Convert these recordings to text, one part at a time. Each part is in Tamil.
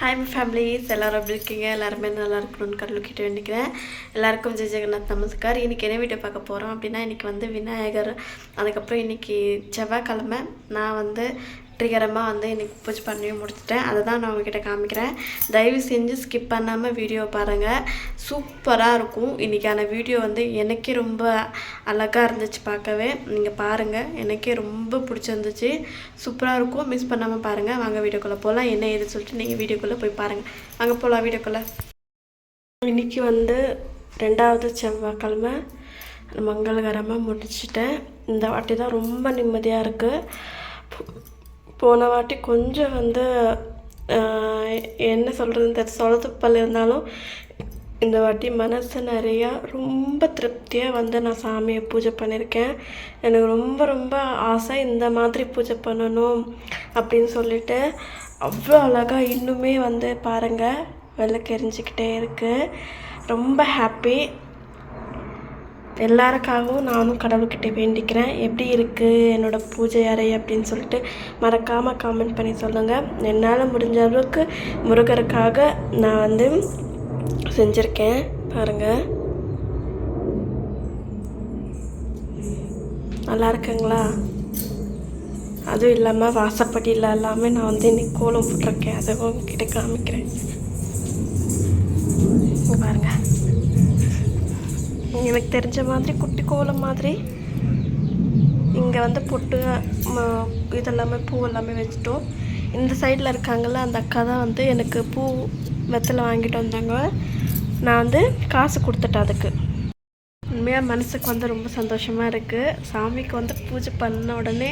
ஹாய் ஃபேமிலிஸ் எல்லோரும் எப்படி இருக்கீங்க? எல்லாருமே நல்லா இருக்கணும்னு கடலுக்கிட்ட வேண்டிக்கிறேன். எல்லாருக்கும் ஜெய் ஜெகநாத் நமஸ்கார். இன்றைக்கி என்ன வீட்டை பார்க்க போகிறோம் அப்படின்னா இன்றைக்கி வந்து விநாயகர் அதுக்கப்புறம் இன்றைக்கி செவ்வாய்க்கிழமை. நான் வந்து வெற்றிகரமாக வந்து இன்றைக்கி பூஜை பண்ணி முடிச்சிட்டேன். அதை தான் நான் உங்ககிட்ட காமிக்கிறேன். தயவு செஞ்சு ஸ்கிப் பண்ணாமல் வீடியோ பாருங்கள் சூப்பராக இருக்கும். இன்றைக்கான வீடியோ வந்து எனக்கே ரொம்ப அழகாக இருந்துச்சு பார்க்கவே. நீங்கள் பாருங்கள் எனக்கே ரொம்ப பிடிச்சிருந்துச்சு. சூப்பராக இருக்கும். மிஸ் பண்ணாமல் பாருங்கள் வாங்க வீடியோக்குள்ளே போகலாம் என்ன ஏதுன்னு சொல்லிட்டு நீங்கள் வீடியோக்குள்ளே போய் பாருங்கள் வாங்க போகலாம் வீடியோக்குள்ளே. இன்றைக்கி வந்து ரெண்டாவது செவ்வாய்க்கிழமை. மங்களகரமாக முடிச்சிட்டேன். இந்த வாட்டி தான் ரொம்ப நிம்மதியாக இருக்குது போன வாட்டி கொஞ்சம் வந்து என்ன சொல்கிறதுன்னு தெரியல சொலதுப்பல் இருந்தாலும் இந்த வாட்டி மனசு நிறையா ரொம்ப திருப்தியாக வந்து நான் சாமியை பூஜை பண்ணியிருக்கேன். எனக்கு ரொம்ப ரொம்ப ஆசை இந்த மாதிரி பூஜை பண்ணணும் அப்படின்னு சொல்லிட்டு அவ்வளோ அழகாக இன்னுமே வந்து பாருங்கள் விளக்கு எரிஞ்சிக்கிட்டே இருக்குது ரொம்ப ஹாப்பி எல்லாருக்காகவும் நானும் கடவுள்கிட்ட வேண்டிக்கிறேன். எப்படி இருக்குது என்னோட பூஜை அறை அப்படின்னு சொல்லிட்டு மறக்காமல் காமெண்ட் பண்ணி சொல்லுங்கள் என்னால் முடிஞ்ச அளவுக்கு முருகருக்காக நான் வந்து செஞ்சுருக்கேன். பாருங்கள் நல்லா இருக்குங்களா? அதுவும் இல்லாமல் வாசப்படியில் எல்லாமே நான் வந்து இன்னைக்கு கோலம் போட்டிருக்கேன். அதை உங்ககிட்ட காமிக்கிறேன். பாருங்கள் எனக்கு தெரிஞ்ச மாதிரி குட்டி கோலம் மாதிரி இங்கே வந்து பொட்டு இதெல்லாமே பூ எல்லாமே வச்சுட்டோம். இந்த சைடில் இருக்காங்கள்ல அந்த அக்கா தான் வந்து எனக்கு பூ வெத்தலை வாங்கிட்டு வந்தாங்க. நான் வந்து காசு கொடுத்துட்டேன் அதுக்கு. உண்மையாக மனசுக்கு வந்து ரொம்ப சந்தோஷமாக இருக்குது சாமிக்கு வந்து பூஜை பண்ண உடனே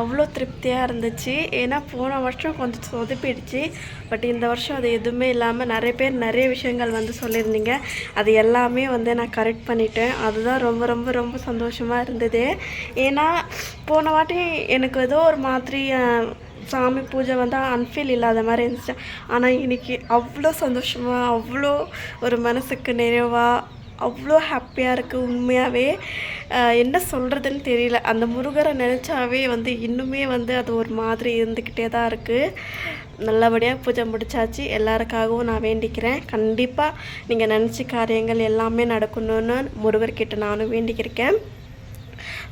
அவ்வளோ திருப்தியாக இருந்துச்சு. ஏன்னா போன வருஷம் கொஞ்சம் சொதுப்பிடுச்சு. பட் இந்த வருஷம் அது எதுவுமே இல்லாமல் நிறைய பேர் நிறைய விஷயங்கள் வந்து சொல்லியிருந்தீங்க. அது எல்லாமே வந்து நான் கரெக்ட் பண்ணிட்டேன். அதுதான் ரொம்ப ரொம்ப ரொம்ப சந்தோஷமாக இருந்தது. ஏன்னா போன வாட்டி எனக்கு ஏதோ ஒரு மாதிரி சாமி பூஜை வந்து அன்ஃபீல் இல்லாத மாதிரி இருந்துச்சு. ஆனால் இன்றைக்கி அவ்வளோ சந்தோஷமாக அவ்வளோ ஒரு மனசுக்கு நிறைவாக அவ்வளோ ஹாப்பியாக இருக்குது உண்மையாகவே என்ன சொல்கிறதுன்னு தெரியல. அந்த முருகரை நினச்சாவே வந்து இன்னுமே வந்து அது ஒரு மாதிரி இருந்துக்கிட்டே தான் இருக்குது நல்லபடியாக பூஜை முடிச்சாச்சு. எல்லாருக்காகவும் நான் வேண்டிக்கிறேன். கண்டிப்பாக நீங்கள் நினச்ச காரியங்கள் எல்லாமே நடக்கணும்னு முருகர்கிட்ட நானும் வேண்டிக்கிருக்கேன்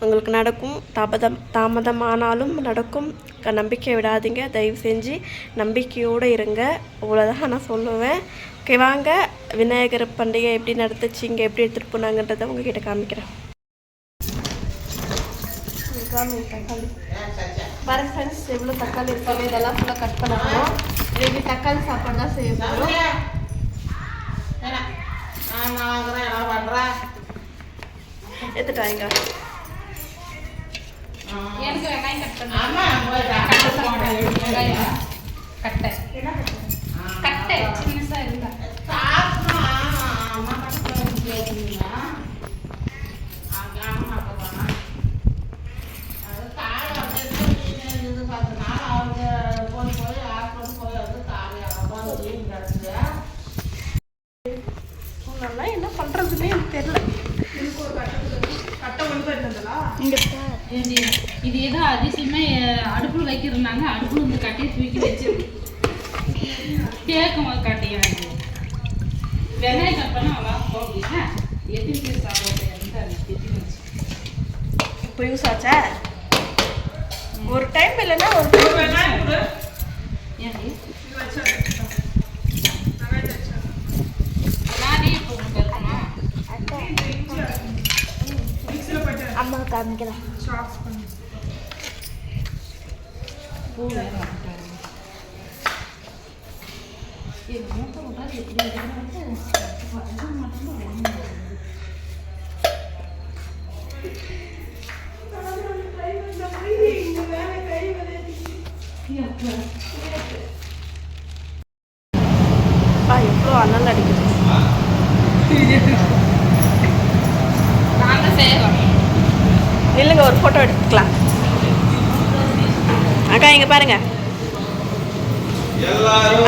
உங்களுக்கு நடக்கும் தாமதம் தாமதமானாலும் நடக்கும். க- நம்பிக்கை விடாதீங்க. தயவு செஞ்சு நம்பிக்கையோடு இருங்க. அவ்வளோதான் நான் சொல்லுவேன். ஓகே வாங்க. விநாயகர் பண்டிகை எப்படி நடந்துச்சு இங்கே எப்படி எடுத்துகிட்டு போனாங்கன்றதை உங்ககிட்ட காமிக்கிறேன். காமி தக்காளி பாருங்க ஃப்ரெண்ட்ஸ் எவ்வளோ தக்காளி இருக்காங்க? இதெல்லாம் ஃபுல்லாக கட் பண்ணணும். இன்னைக்கு தக்காளி சாப்பாடு தான் செய்ய போகிறோம் எடுத்துட்டு வாங்க. எனக்கு வெங்காயம் கட் பண்ணு கட்டை. கட்டை? சின்னசா இருந்தா. நல்லா என்ன பண்ணுறதுன்னே எனக்கு தெரியல. இது இது ஏதோ அதிசயமா அடுப்புல வைக்கிறதுனாங்க அடுப்புல இந்த கட்டையை தூக்கி வச்சு கேட்கும் போது கட்டையா. வெங்காயம் கட் பண்ணா அவா போகல எத்தனை பேர் சாப்பிட எத்தனை இப்போ யூஸ் ஆச்சா? ஒரு டைம் இல்லைன்னா ஒரு டைம் ஏன் நானே இப்போ உங்களுக்கு இருக்குமா அம்மா காமிக்கிறேன் பூ வேற வாங்கிட்டாரு. இது மூட்டை விட்டாது எப்படி எடுக்கிறது? இது மட்டும் ஒண்ணு. அப்பா எவ்வளோ அனல் அடிக்குது நாங்க செய்யறோம் நில்லுங்க ஒரு ஃபோட்டோ எடுத்துக்கலாம் அக்கா இங்க பாருங்க.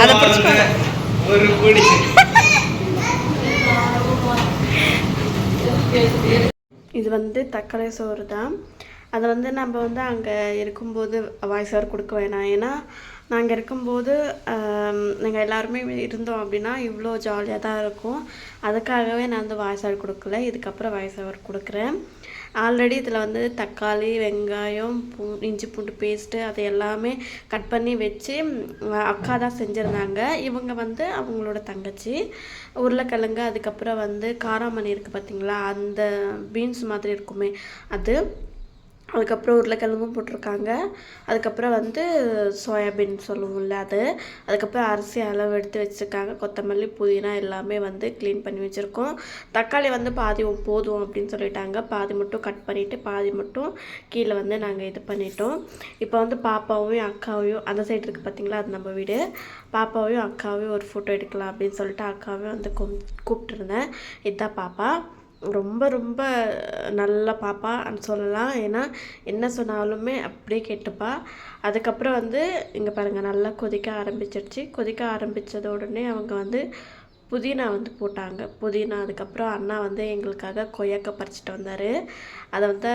அதை. பிடிச்சுக்கோங்க. ஒரு இது வந்து தக்காளி சோறு தான். அதை வந்து நம்ம வந்து அங்கே இருக்கும்போது வாய்ஸ் ஓவர் கொடுக்க வேணாம். ஏன்னா நாங்கள் இருக்கும்போது நாங்கள் எல்லாருமே இருந்தோம் அப்படின்னா இவ்வளோ ஜாலியாக தான் இருக்கும். அதுக்காகவே நான் வந்து வாய்ஸ் ஓவர் கொடுக்கல. இதுக்கப்புறம் வாய்ஸ் ஓவர் கொடுக்குறேன். ஆல்ரெடி இதில் வந்து தக்காளி வெங்காயம் பூ இஞ்சி பூண்டு பேஸ்ட்டு அது எல்லாமே கட் பண்ணி வச்சு அக்கா தான் செஞ்சுருந்தாங்க. இவங்க வந்து அவங்களோட தங்கச்சி. உருளைக்கிழங்கு அதுக்கப்புறம் வந்து காராமணி இருக்குது பார்த்தீங்களா? அந்த பீன்ஸ் மாதிரி இருக்குமே அது. அதுக்கப்புறம் உருளைக்கிழங்கும் போட்டிருக்காங்க. அதுக்கப்புறம் வந்து சோயாபீன் சொல்லுவோம்ல அது. அதுக்கப்புறம் அரிசி அளவு எடுத்து வச்சுருக்காங்க. கொத்தமல்லி புதினா எல்லாமே வந்து க்ளீன் பண்ணி வச்சுருக்கோம். தக்காளி வந்து பாதி போதும் அப்படின்னு சொல்லிட்டாங்க. பாதி மட்டும் கட் பண்ணிவிட்டு பாதி மட்டும் கீழே வந்து நாங்கள் இது பண்ணிட்டோம். இப்போ வந்து பாப்பாவையும் அக்காவையும் அந்த சைடு இருக்குது பார்த்தீங்களா அது நம்ம வீடு. பாப்பாவையும் அக்காவையும் ஒரு ஃபோட்டோ எடுக்கலாம் அப்படின்னு சொல்லிட்டு அக்காவையும் வந்து கும் கூப்பிட்டுருந்தேன். இதுதான் பாப்பா. ரொம்ப ரொம்ப நல்ல பாப்பான்னு சொல்லலாம். ஏன்னா என்ன சொன்னாலுமே அப்படியே கேட்டுப்பா. அதுக்கப்புறம் வந்து இங்கே பாருங்கள் நல்லா கொதிக்க ஆரம்பிச்சிருச்சு. கொதிக்க ஆரம்பித்தத உடனே அவங்க வந்து புதினா வந்து போட்டாங்க. புதினா அதுக்கப்புறம் அண்ணா வந்து எங்களுக்காக கொய்யாக்காய் பறிச்சிட்டு வந்தார். அதை வந்து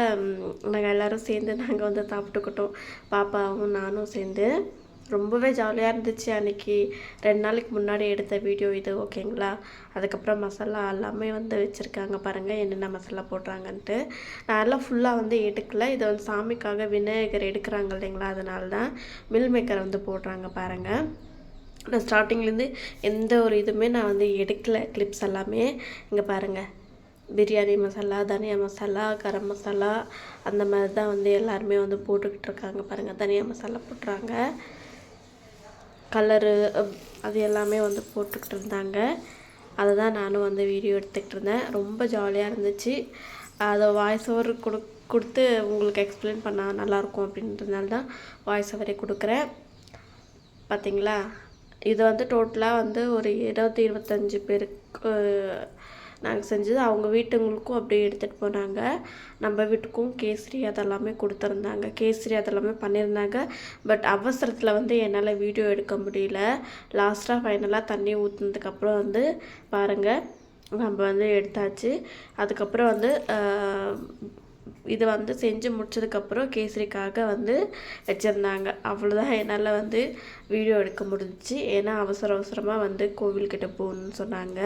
நாங்கள் எல்லோரும் சேர்ந்து நாங்கள் வந்து சாப்பிட்டுக்கிட்டோம். பாப்பாவும் நானும் சேர்ந்து. ரொம்பவே ஜாலியாக இருந்துச்சு அன்றைக்கி ரெண்டு நாளைக்கு முன்னாடி எடுத்த வீடியோ இது ஓகேங்களா அதுக்கப்புறம் மசாலா எல்லாமே வந்து வச்சுருக்காங்க பாருங்கள் என்னென்ன மசாலா போடுறாங்கன்ட்டு. நான் எல்லாம் ஃபுல்லாக வந்து எடுக்கல. இதை வந்து சாமிக்காக விநாயகர் எடுக்கிறாங்க இல்லைங்களா அதனால தான் மில் மேக்கர் வந்து போடுறாங்க பாருங்கள் நான் ஸ்டார்டிங்லேருந்து எந்த ஒரு இதுவுமே நான் வந்து எடுக்கல கிளிப்ஸ் எல்லாமே. இங்கே பாருங்கள் பிரியாணி மசாலா தனியா மசாலா கரம் மசாலா அந்த மாதிரி தான் வந்து எல்லாருமே வந்து போட்டுக்கிட்டு இருக்காங்க பாருங்கள் தனியா மசாலா போட்டுறாங்க. கலரு அது எல்லாமே வந்து போட்டுக்கிட்டு இருந்தாங்க அதை தான் நானும் வந்து வீடியோ எடுத்துக்கிட்டு இருந்தேன் ரொம்ப ஜாலியாக இருந்துச்சு. அதை வாய்ஸ் ஓவர் கொடு கொடுத்து உங்களுக்கு எக்ஸ்பிளைன் பண்ணால் நல்லாயிருக்கும் அப்படின்றதுனால தான் வாய்ஸ் ஓவரே கொடுக்குறேன். பார்த்தீங்களா இது வந்து டோட்டலாக வந்து ஒரு இருபத்தி இருபத்தஞ்சி பேருக்கு நாங்கள் செஞ்சது அவங்க வீட்டுங்களுக்கும் அப்படியே எடுத்துகிட்டு போனாங்க. நம்ம வீட்டுக்கும் கேசரி அதெல்லாமே கொடுத்துருந்தாங்க. கேசரி அதெல்லாமே பண்ணியிருந்தாங்க. பட் அவசரத்தில் வந்து என்னால் வீடியோ எடுக்க முடியல. லாஸ்ட்டாக ஃபைனலாக தண்ணி ஊற்றுனதுக்கப்புறம் வந்து பாருங்கள் நம்ம வந்து எடுத்தாச்சு. அதுக்கப்புறம் வந்து இது வந்து செஞ்சு முடிச்சதுக்கப்புறம் கேசரிக்காக வந்து வச்சுருந்தாங்க. அவ்வளோதான் என்னால் வந்து வீடியோ எடுக்க முடிஞ்சுச்சு. ஏன்னா அவசர அவசரமாக வந்து கோவில்கிட்ட போகணுன்னு சொன்னாங்க.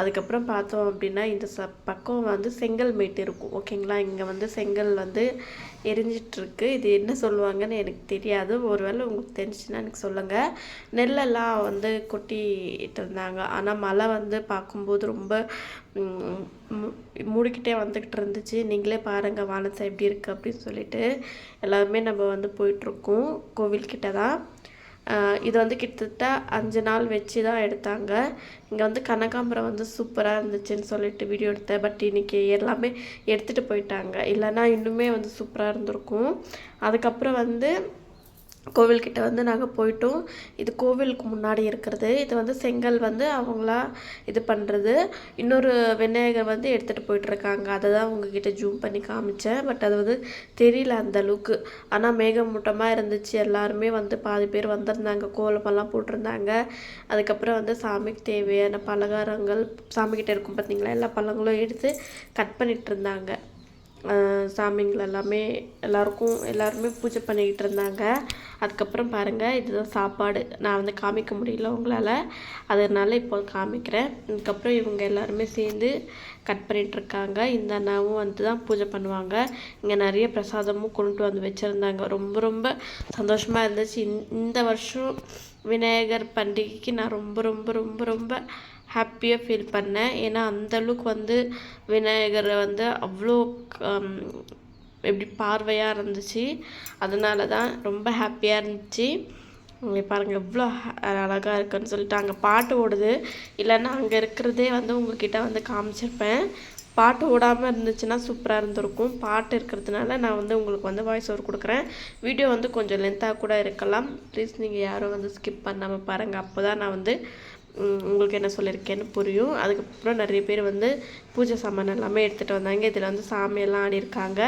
அதுக்கப்புறம் பார்த்தோம் அப்படின்னா இந்த ச பக்கம் வந்து செங்கல் மேட்டு இருக்கும். ஓகேங்களா? இங்கே வந்து செங்கல் வந்து எரிஞ்சிட்ருக்கு. இது என்ன சொல்லுவாங்கன்னு எனக்கு தெரியாது. ஒருவேளை உங்களுக்கு தெரிஞ்சுன்னா எனக்கு சொல்லுங்கள் நெல்லெல்லாம் வந்து கொட்டிட்டு இருந்தாங்க ஆனால் மழை வந்து பார்க்கும்போது ரொம்ப மு- மூடிக்கிட்டே வந்துக்கிட்டு இருந்துச்சு நீங்களே பாருங்கள் வானத்தை எப்படி இருக்குது அப்படின்னு சொல்லிட்டு. எல்லாருமே நம்ம வந்து போயிட்டுருக்கோம் கோவில்கிட்ட தான் இது வந்து கிட்டத்தட்ட அஞ்சு நாள் வச்சு தான் எடுத்தாங்க. இங்கே வந்து கனகாம்பரம் வந்து சூப்பராக இருந்துச்சுன்னு சொல்லிட்டு வீடியோ எடுத்தேன். பட் இன்னைக்கு எல்லாமே எடுத்துகிட்டு போயிட்டாங்க. இல்லைன்னா இன்னுமே வந்து சூப்பராக இருந்திருக்கும். அதுக்கப்புறம் வந்து கோவில்கிட்ட வந்து நாங்கள் போயிட்டோம். இது கோவிலுக்கு முன்னாடி இருக்கிறது. இது வந்து செங்கல் வந்து அவங்களா இது பண்ணுறது இன்னொரு விநாயகர் வந்து எடுத்துகிட்டு போயிட்டுருக்காங்க அதை தான் உங்ககிட்ட ஜூம் பண்ணி காமிச்சேன். பட் அது வந்து தெரியல அந்த அளவுக்கு. ஆனால் மேகமூட்டமாக இருந்துச்சு. எல்லாருமே வந்து பாதி பேர் வந்திருந்தாங்க. கோலமெல்லாம் போட்டிருந்தாங்க. அதுக்கப்புறம் வந்து சாமிக்கு தேவையான பலகாரங்கள் சாமிக்கிட்ட இருக்கும் பார்த்தீங்களா எல்லா பழங்களும் எடுத்து கட் பண்ணிட்டு இருந்தாங்க. சாமிங்கள் எல்லாமே எல்லாருக்கும் எல்லாருமே பூஜை பண்ணிக்கிட்டு இருந்தாங்க. அதுக்கப்புறம் பாருங்கள் இதுதான் சாப்பாடு. நான் வந்து காமிக்க முடியல உங்களால். அதனால் இப்போ காமிக்கிறேன். இதுக்கப்புறம் இவங்க எல்லாருமே சேர்ந்து கட் பண்ணிகிட்ருக்காங்க இருக்காங்க. இந்த அண்ணாவும் வந்து தான் பூஜை பண்ணுவாங்க. இங்கே நிறைய பிரசாதமும் கொண்டு வந்து வச்சுருந்தாங்க. ரொம்ப ரொம்ப சந்தோஷமாக இருந்துச்சு. இந்த வருஷம் விநாயகர் பண்டிகைக்கு நான் ரொம்ப ரொம்ப ரொம்ப ரொம்ப ஹாப்பியாக ஃபீல் பண்ணேன். ஏன்னா அந்த அளவுக்கு வந்து விநாயகரை வந்து அவ்வளோ எப்படி பார்வையாக இருந்துச்சு. அதனால தான் ரொம்ப ஹாப்பியாக இருந்துச்சு. பாருங்கள் பாருங்க எவ்வளோ அழகாக இருக்குன்னு சொல்லிட்டு அங்கே பாட்டு ஓடுது. இல்லைன்னா அங்கே இருக்கிறதே வந்து உங்ககிட்ட வந்து காமிச்சிருப்பேன். பாட்டு ஓடாமல் இருந்துச்சுன்னா சூப்பராக இருந்திருக்கும். பாட்டு இருக்கிறதுனால நான் வந்து உங்களுக்கு வந்து வாய்ஸ் ஓவர் கொடுக்குறேன். வீடியோ வந்து கொஞ்சம் லென்த்தாக கூட இருக்கலாம். ப்ளீஸ் நீங்கள் யாரும் வந்து ஸ்கிப் பண்ணாமல் பாருங்கள் அப்போ தான் நான் வந்து உங்களுக்கு என்ன சொல்லியிருக்கேன்னு புரியும். அதுக்கப்புறம் நிறைய பேர் வந்து பூஜை சாமான் எல்லாமே எடுத்துகிட்டு வந்தாங்க. இதில் வந்து சாமியெல்லாம் ஆடிருக்காங்க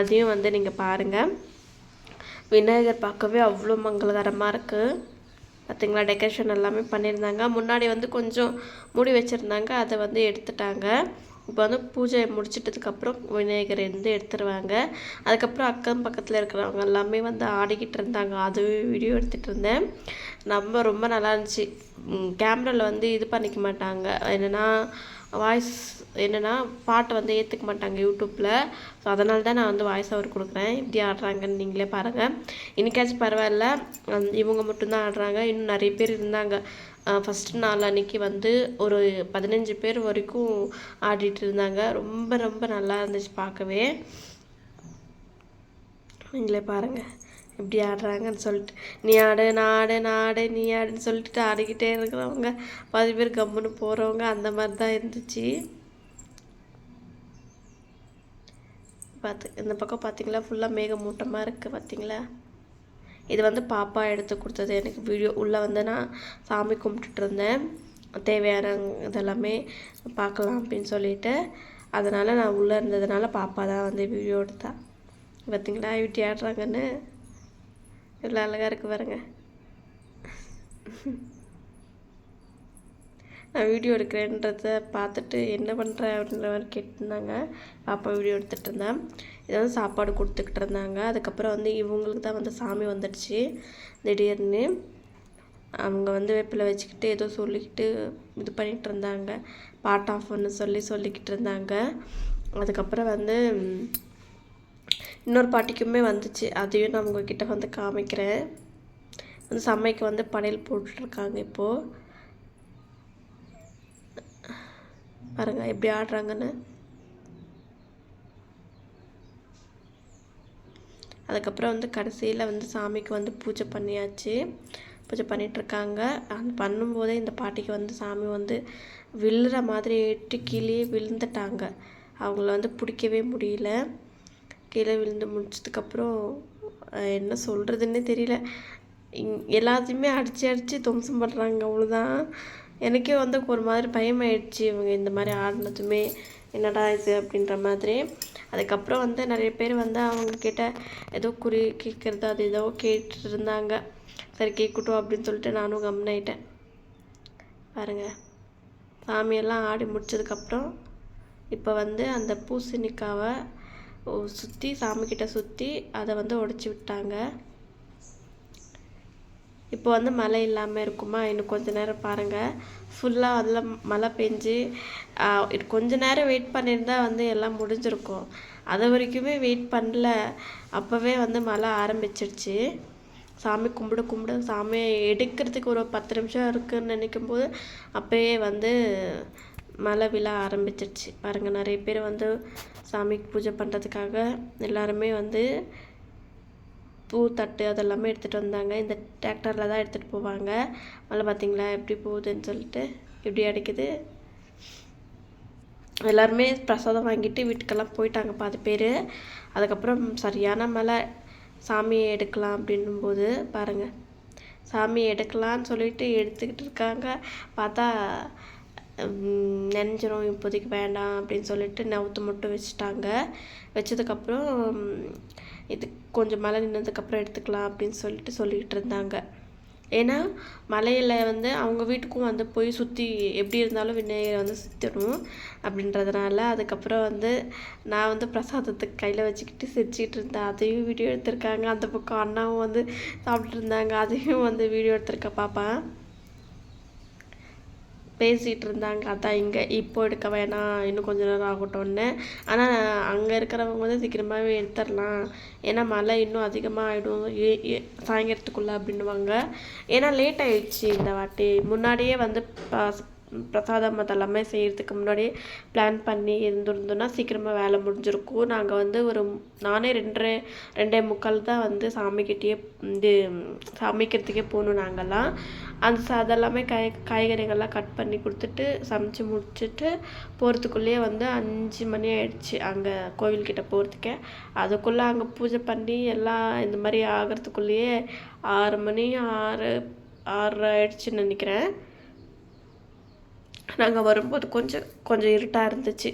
அதையும் வந்து நீங்கள் பாருங்கள் விநாயகர் பார்க்கவே அவ்வளோ மங்களகரமாக இருக்குது பார்த்தீங்களா டெக்கரேஷன் எல்லாமே பண்ணியிருந்தாங்க. முன்னாடி வந்து கொஞ்சம் மூடி வச்சுருந்தாங்க. அதை வந்து எடுத்துட்டாங்க. இப்போ வந்து பூஜை முடிச்சிட்டதுக்கப்புறம் விநாயகர் இருந்து எடுத்துருவாங்க. அதுக்கப்புறம் அக்கம் பக்கத்தில் இருக்கிறவங்க எல்லாமே வந்து ஆடிக்கிட்டு இருந்தாங்க. அதுவே வீடியோ எடுத்துகிட்டு இருந்தேன். ரொம்ப ரொம்ப நல்லா இருந்துச்சு. கேமராவில் வந்து இது பண்ணிக்க மாட்டாங்க. என்னென்னா வாய்ஸ் என்னென்னா பாட்டை வந்து ஏற்றுக்க மாட்டாங்க யூடியூப்பில் ஸோ அதனால தான் நான் வந்து வாய்ஸ் ஓவர் கொடுக்குறேன். இப்படி ஆடுறாங்கன்னு நீங்களே பாருங்கள் இன்றைக்காச்சும் பரவாயில்ல. இவங்க மட்டும்தான் ஆடுறாங்க. இன்னும் நிறைய பேர் இருந்தாங்க. ஃபஸ்ட்டு நாள் அன்றைக்கி வந்து ஒரு பதினஞ்சு பேர் வரைக்கும் ஆடிட்டு இருந்தாங்க. ரொம்ப ரொம்ப நல்லா இருந்துச்சு பார்க்கவே. நீங்களே பாருங்கள் எப்படி ஆடுறாங்கன்னு சொல்லிட்டு. நீ ஆடு நான் ஆடு நான் ஆடு நீ ஆடுன்னு சொல்லிட்டு ஆடிக்கிட்டே இருக்கிறவங்க பாதி பேர் கம்முன்னு போகிறவங்க அந்த மாதிரி தான் இருந்துச்சு. பார்த்து இந்த பக்கம் பார்த்தீங்களா? ஃபுல்லாக மேகமூட்டமாக இருக்குது பார்த்தீங்களா? இது வந்து பாப்பா எடுத்து கொடுத்தது. எனக்கு வீடியோ உள்ளே வந்து நான் சாமி கும்பிட்டுட்டு இருந்தேன் தேவையான இதெல்லாமே பார்க்கலாம் அப்படின்னு சொல்லிட்டு. அதனால் நான் உள்ளே இருந்ததுனால பாப்பா தான் வந்து வீடியோ எடுத்தா. பார்த்தீங்களா இப்படி ஆடுறாங்கன்னு. இவ்வளோ அழகாக இருக்குது பாருங்க. நான் வீடியோ எடுக்கிறேன்றத பார்த்துட்டு என்ன பண்ணுற அப்படின்ற மாதிரி கேட்டிருந்தாங்க. பாப்பா வீடியோ எடுத்துகிட்டு இருந்தேன் இதை சாப்பாடு கொடுத்துக்கிட்டு இருந்தாங்க. அதுக்கப்புறம் வந்து இவங்களுக்கு தான் வந்து சாமி வந்துடுச்சு திடீர்னு. அவங்க வந்து வெப்பில் வச்சுக்கிட்டு ஏதோ சொல்லிக்கிட்டு இது பண்ணிகிட்டு இருந்தாங்க. பார்ட் ஆஃப் பண்ண சொல்லி சொல்லிக்கிட்டு இருந்தாங்க. அதுக்கப்புறம் வந்து இன்னொரு பாட்டிக்குமே வந்துச்சு. அதையும் நான் உங்ககிட்ட வந்து காமிக்கிறேன். வந்து சமைக்க வந்து படையல் போட்டுருக்காங்க இப்போது பாருங்க எப்படி ஆடுறாங்கன்னு. அதுக்கப்புறம் வந்து கடைசியில் வந்து சாமிக்கு வந்து பூஜை பண்ணியாச்சு. பூஜை பண்ணிகிட்ருக்காங்க அந்த பண்ணும்போதே இந்த பாட்டிக்கு வந்து சாமி வந்து விழுற மாதிரி எட்டு கீழே விழுந்துட்டாங்க. அவங்கள வந்து பிடிக்கவே முடியல. கீழே விழுந்து முடிச்சதுக்கப்புறம் என்ன சொல்கிறதுன்னே தெரியல. இங் எல்லாத்தையுமே அடித்து அடித்து துவம்சம் பண்ணுறாங்க அவ்வளோதான் எனக்கே வந்து ஒரு மாதிரி பயமாயிடுச்சு. இவங்க இந்த மாதிரி ஆடினதுமே. என்னடா இது அப்படின்ற மாதிரி. அதுக்கப்புறம் வந்து நிறைய பேர் வந்து அவங்கக்கிட்ட ஏதோ குறி கேட்குறது அது ஏதோ கேட்டுட்டு இருந்தாங்க சரி கேட்கட்டும் அப்படின்னு சொல்லிட்டு நானும் கம்னாயிட்டேன் பாருங்கள் சாமியெல்லாம் ஆடி முடிச்சதுக்கப்புறம் இப்போ வந்து அந்த பூசணிக்காவை சுற்றி சாமிக்கிட்ட சுற்றி அதை வந்து உடச்சி விட்டாங்க. இப்போ வந்து மழை இல்லாமல் இருக்குமா? இன்னும் கொஞ்ச நேரம் பாருங்கள் ஃபுல்லாக அதில் மழை பெஞ்சு கொஞ்ச நேரம் வெயிட் பண்ணியிருந்தா வந்து எல்லாம் முடிஞ்சிருக்கும். அது வரைக்குமே வெயிட் பண்ணல. அப்போவே வந்து மழை ஆரம்பிச்சிடுச்சு சாமி கும்பிட கும்பிட சாமியை எடுக்கிறதுக்கு ஒரு பத்து நிமிஷம் இருக்குன்னு நினைக்கும் போது அப்போயே வந்து மழை விழ ஆரம்பிச்சிடுச்சு பாருங்கள் நிறைய பேர் வந்து சாமிக்கு பூஜை பண்ணுறதுக்காக எல்லாருமே வந்து பூ தட்டு அதெல்லாமே எடுத்துகிட்டு வந்தாங்க. இந்த டிராக்டரில் தான் எடுத்துகிட்டு போவாங்க. மழை பார்த்தீங்களா? எப்படி போகுதுன்னு சொல்லிட்டு எப்படி அடிக்குது? எல்லாருமே பிரசாதம் வாங்கிட்டு வீட்டுக்கெல்லாம் போயிட்டாங்க பாதி பேர். அதுக்கப்புறம் சரியான மழை. சாமியை எடுக்கலாம் அப்படின்னும்போது பாருங்கள் சாமியை எடுக்கலான்னு சொல்லிட்டு எடுத்துக்கிட்டு இருக்காங்க. பார்த்தா நினைஞ்சிரும் இப்போதைக்கு வேண்டாம் அப்படின்னு சொல்லிட்டு நவுத்து மட்டும் வச்சுட்டாங்க. வச்சதுக்கப்புறம் இது கொஞ்சம் மழை நின்னதுக்கப்புறம் எடுத்துக்கலாம் அப்படின்னு சொல்லிட்டு சொல்லிக்கிட்டு இருந்தாங்க. ஏன்னா மலையில் வந்து அவங்க வீட்டுக்கும் வந்து போய் சுற்றி எப்படி இருந்தாலும் விநாயகரை வந்து சுற்றணும் அப்படின்றதுனால அதுக்கப்புறம் வந்து நான் வந்து பிரசாதத்துக்கு கையில் வச்சுக்கிட்டு செஞ்சுக்கிட்டு இருந்தேன். அதையும் வீடியோ எடுத்திருக்காங்க. அந்த பக்கம் அண்ணாவும் வந்து சாப்பிட்டுட்டு இருந்தாங்க. அதையும் வந்து வீடியோ எடுத்திருக்க பார்ப்பேன் பேசிகிட்டு இருந்தாங்க அதான் இங்கே இப்போ எடுக்க வேணாம். இன்னும் கொஞ்ச நேரம் ஆகட்டும்னு. ஆனால் அங்கே இருக்கிறவங்க வந்து சீக்கிரமாகவே எடுத்துடலாம். ஏன்னா மழை இன்னும் அதிகமாக ஆகிடும் ஏ ஏ சாயங்காலத்துக்குள்ளே அப்படின்னுவாங்க. ஏன்னா லேட் ஆகிடுச்சு இந்த வாட்டி. முன்னாடியே வந்து பா பிரசாதம் அதெல்லாமே செய்கிறதுக்கு முன்னாடியே பிளான் பண்ணி இருந்திருந்தோன்னா சீக்கிரமாக வேலை முடிஞ்சிருக்கும். நாங்கள் வந்து ஒரு நானே ரெண்டரை ரெண்டே முக்கால் தான் வந்து சாமிக்கிட்டேயே இது சமைக்கிறதுக்கே போகணும் நாங்கள்லாம் அந்த ச- அதெல்லாமே காய் காய்கறிகள்லாம் கட் பண்ணி கொடுத்துட்டு சமைச்சு முடிச்சுட்டு போகிறதுக்குள்ளேயே வந்து அஞ்சு மணி ஆயிடுச்சு அங்கே கோவில்கிட்ட போகிறதுக்கே அதுக்குள்ளே அங்கே பூஜை பண்ணி எல்லாம் இந்த மாதிரி ஆகிறதுக்குள்ளேயே ஆறு மணி ஆறு ஆறரை ஆயிடுச்சுன்னு நினைக்கிறேன். நாங்கள் வரும்போது கொஞ்சம் கொஞ்சம் இருட்டாக இருந்துச்சு.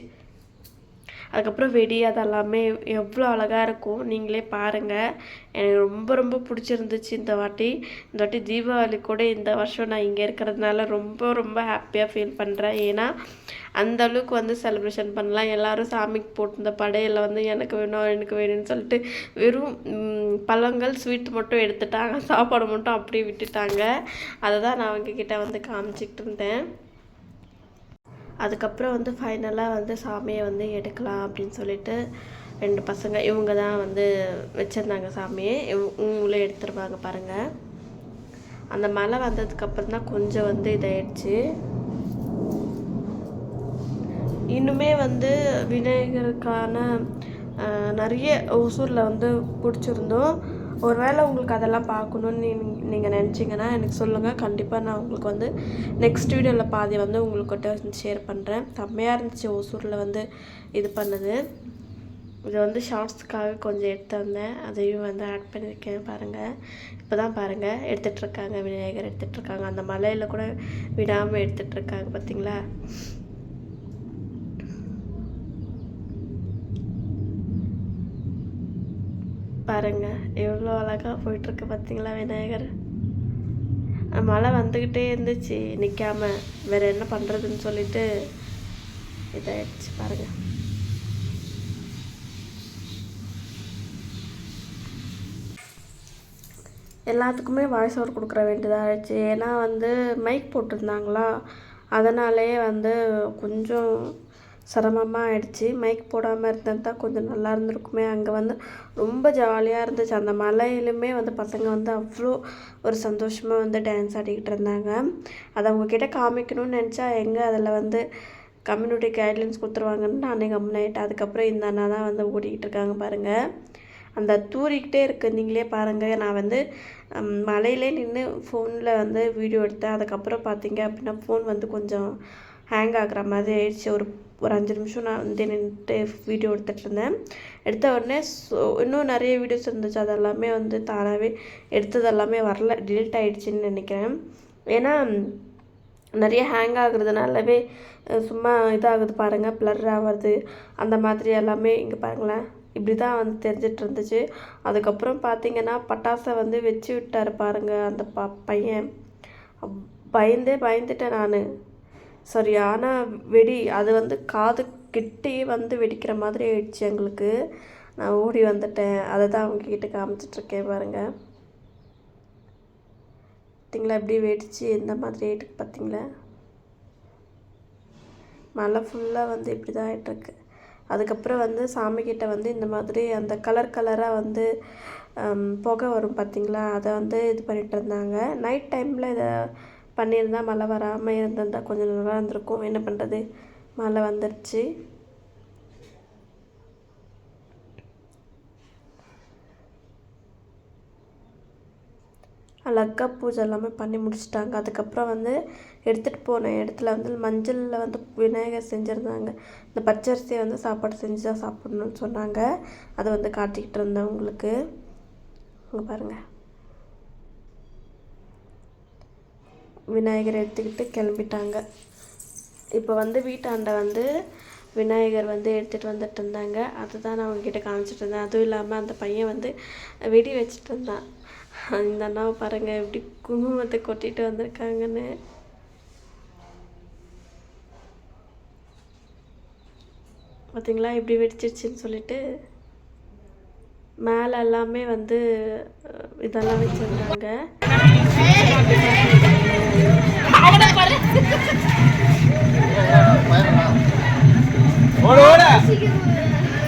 அதுக்கப்புறம் வெடி அதெல்லாமே எவ்வளோ அழகாக இருக்கும் நீங்களே பாருங்கள் எனக்கு ரொம்ப ரொம்ப பிடிச்சிருந்துச்சு இந்த வாட்டி. இந்த வாட்டி தீபாவளி கூட இந்த வருஷம் நான் இங்கே இருக்கிறதுனால ரொம்ப ரொம்ப ஹாப்பியாக ஃபீல் பண்ணுறேன் ஏன்னா அந்த அளவுக்கு வந்து செலிப்ரேஷன் பண்ணலாம். எல்லோரும் சாமிக்கு போட்டிருந்த படையில் வந்து எனக்கு வேணும் எனக்கு வேணும்னு சொல்லிட்டு வெறும் பழங்கள் ஸ்வீட் மட்டும் எடுத்துட்டாங்க. சாப்பாடு மட்டும் அப்படியே விட்டுட்டாங்க. அதை தான் நான் அவங்கக்கிட்ட வந்து காமிச்சிக்கிட்டு இருந்தேன். அதுக்கப்புறம் வந்து ஃபைனலாக வந்து சாமியை வந்து எடுக்கலாம் அப்படின்னு சொல்லிட்டு ரெண்டு பசங்க இவங்க தான் வந்து வச்சுருந்தாங்க சாமியை. இவங்களே எடுத்துருவாங்க பாருங்கள் அந்த மழை வந்ததுக்கப்புறம் தான் கொஞ்சம் வந்து இதாயிடுச்சு. இன்னுமே வந்து விநாயகருக்கான நிறைய ஒசூரில் வந்து பிடிச்சிருந்தோம் ஒருவேளை உங்களுக்கு அதெல்லாம் பார்க்கணுன்னு நீங்கள் நினச்சிங்கன்னா எனக்கு சொல்லுங்கள் கண்டிப்பாக நான் உங்களுக்கு வந்து நெக்ஸ்ட் வீடியோவில் பாதி வந்து உங்கள்கிட்ட வந்து ஷேர் பண்ணுறேன் செம்மையாக இருந்துச்சு ஒசூரில் வந்து இது பண்ணது. இது வந்து ஷார்ட்ஸ்க்காக கொஞ்சம் எடுத்து வந்தேன். அதையும் வந்து ஆட் பண்ணியிருக்கேன் பாருங்கள் இப்போ தான் பாருங்கள் எடுத்துகிட்ருக்காங்க விநாயகர் எடுத்துகிட்ருக்காங்க அந்த மலையில் கூட விடாமல் எடுத்துகிட்ருக்காங்க பார்த்தீங்களா பாருங்க. எவ்வளோ அழகாக போயிட்டுருக்கு பார்த்தீங்களா விநாயகர்? மழை வந்துக்கிட்டே இருந்துச்சு. நிற்காம வேறு என்ன பண்ணுறதுன்னு சொல்லிட்டு இதாகிடுச்சு பாருங்கள் எல்லாத்துக்குமே வாய்ஸ் ஓவர் கொடுக்குற வேண்டியதாக ஆயிடுச்சு. ஏன்னா வந்து மைக் போட்டிருந்தாங்களா? அதனாலே வந்து கொஞ்சம் சிரமமாக ஆயிடுச்சு. மைக் போடாமல் இருந்தால் தான் கொஞ்சம் நல்லா இருந்திருக்குமே. அங்கே வந்து ரொம்ப ஜாலியாக இருந்துச்சு. அந்த மலையிலுமே வந்து பசங்க வந்து அவ்வளோ ஒரு சந்தோஷமாக வந்து டான்ஸ் ஆடிக்கிட்டு இருந்தாங்க. அதை அவங்கக்கிட்ட காமிக்கணும்னு நினச்சா எங்கே அதில் வந்து கம்யூனிட்டி கைட்லைன்ஸ் கொடுத்துருவாங்கன்னு நானே ஆகிட்டேன் அதுக்கப்புறம் இந்த அண்ணா தான் வந்து ஓடிக்கிட்டு இருக்காங்க பாருங்கள் அந்த தூரிக்கிட்டே இருக்கு. நீங்களே பாருங்கள் நான் வந்து மலையிலே நின்று ஃபோனில் வந்து வீடியோ எடுத்தேன். அதுக்கப்புறம் பார்த்தீங்க அப்படின்னா ஃபோன் வந்து கொஞ்சம் ஹேங் ஆகுற மாதிரி ஆயிடுச்சு. ஒரு ஒரு அஞ்சு நிமிஷம் நான் வந்து நின்றுட்டு வீடியோ எடுத்துகிட்டு இருந்தேன் எடுத்த உடனே ஸோ இன்னும் நிறைய வீடியோஸ் இருந்துச்சு. அதெல்லாமே வந்து தானாகவே எடுத்தது எல்லாமே வரல. டிலீட் ஆகிடுச்சின்னு நினைக்கிறேன். ஏன்னா நிறைய ஹேங் ஆகுறதுனாலவே சும்மா இதாகுது பாருங்கள் ப்ளர் ஆகிறது அந்த மாதிரி எல்லாமே இங்கே பாருங்களேன். இப்படி தான் வந்து தெரிஞ்சிட்டு இருந்துச்சு அதுக்கப்புறம் பார்த்தீங்கன்னா பட்டாசை வந்து வச்சு விட்டார் பாருங்கள் அந்த ப பையன். பயந்தே பயந்துட்டேன் நான். சரியான வெடி அது வந்து காது கிட்டே வந்து வெடிக்கிற மாதிரி ஆயிடுச்சு எங்களுக்கு. நான் ஓடி வந்துட்டேன். அதை தான் அவங்க கிட்ட காமிச்சிட்ருக்கேன் பாருங்கள் பார்த்தீங்களா? எப்படி வெடிச்சு எந்த மாதிரி ஆயிட்டு பார்த்தீங்களா? மழை ஃபுல்லாக வந்து இப்படி தான் ஆகிட்டுருக்கு அதுக்கப்புறம் வந்து சாமிக்கிட்ட வந்து இந்த மாதிரி அந்த கலர் கலராக வந்து புகை வரும் பார்த்தீங்களா? அதை வந்து இது பண்ணிகிட்டு இருந்தாங்க. நைட் டைமில் இதை பண்ணியிருந்தால் மழை வராமல் இருந்திருந்தால் கொஞ்சம் நல்லா இருந்திருக்கும். என்ன பண்ணுறது மழை வந்துடுச்சு அழகாக பூஜை எல்லாமே பண்ணி முடிச்சிட்டாங்க. அதுக்கப்புறம் வந்து எடுத்துகிட்டு போன இடத்துல வந்து மஞ்சளில் வந்து விநாயகர் செஞ்சுருந்தாங்க. இந்த பச்சரிசியை வந்து சாப்பாடு செஞ்சு தான் சாப்பிட்ணுன்னு சொன்னாங்க. அதை வந்து காட்டிக்கிட்டு இருந்தேன் உங்களுக்கு. இங்கே பாருங்கள் விநாயகர் எடுத்துக்கிட்டு கிளம்பிட்டாங்க. இப்போ வந்து வீட்டாண்ட வந்து விநாயகர் வந்து எடுத்துகிட்டு வந்துட்டு இருந்தாங்க. அதுதான் நான் உங்ககிட்ட காமிச்சிட்டு இருந்தேன். அதுவும் இல்லாமல் அந்த பையன் வந்து வெடி வச்சுட்டு இருந்தான். இந்த அண்ணாவை பாருங்கள் எப்படி குங்குமத்தை கொட்டிட்டு வந்திருக்காங்கன்னு. பார்த்தீங்களா இப்படி வெடிச்சிருச்சுன்னு சொல்லிட்டு மேலே எல்லாமே வந்து இதெல்லாம் வச்சுருந்தாங்க. ஓடு ஓடு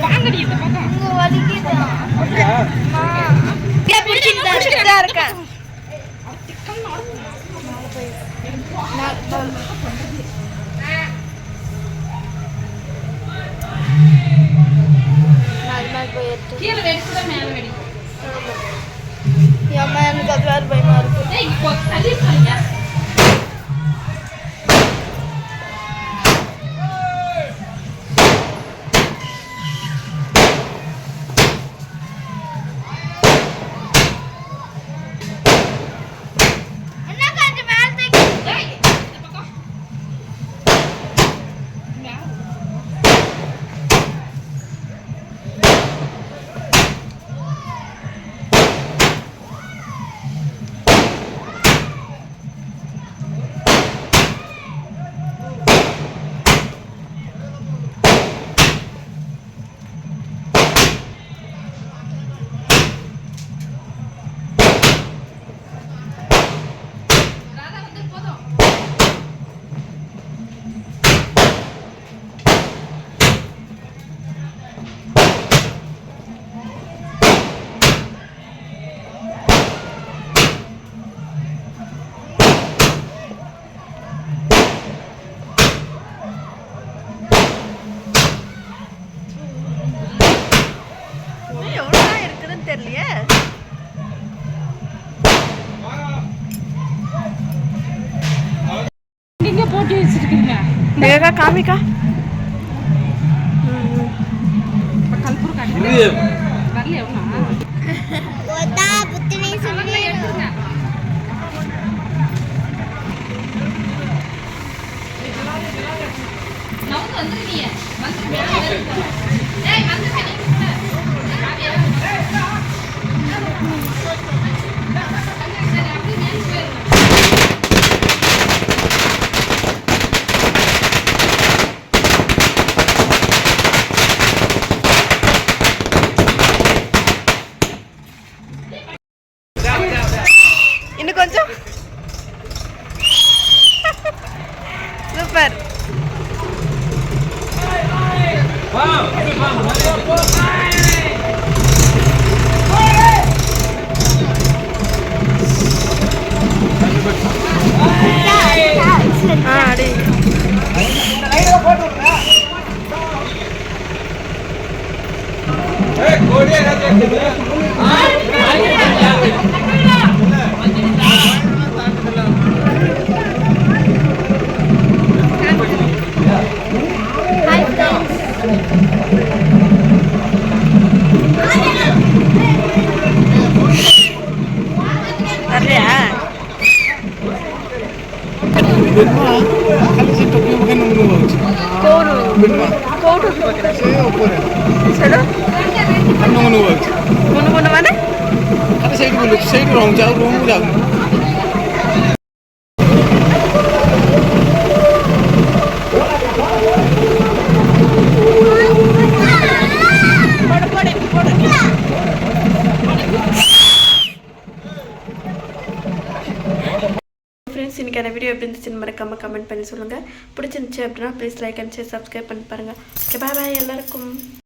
வாங்கடி கீழே வெடிச்சுதா மேலே வெடி ஏம்மா எனக்கு அது வேறு பயமா இருக்கு. Thank you talipan niya. ஒத்தா புத்தினி சொல்லி. நவுந்து வந்துருக்கீங்க కొంచెం సూపర్ ఆడి ఏ కోడి రాజా মানে সেইটুকু সেইটু রং যাও রং যাও மறக்காமல் கமெண்ட் பண்ணி சொல்லுங்கள் பிடிச்சிருந்துச்சி அப்படின்னா please like and share subscribe பண்ணி பாருங்கள் ஓகே பாய் பாய் எல்லாருக்கும்.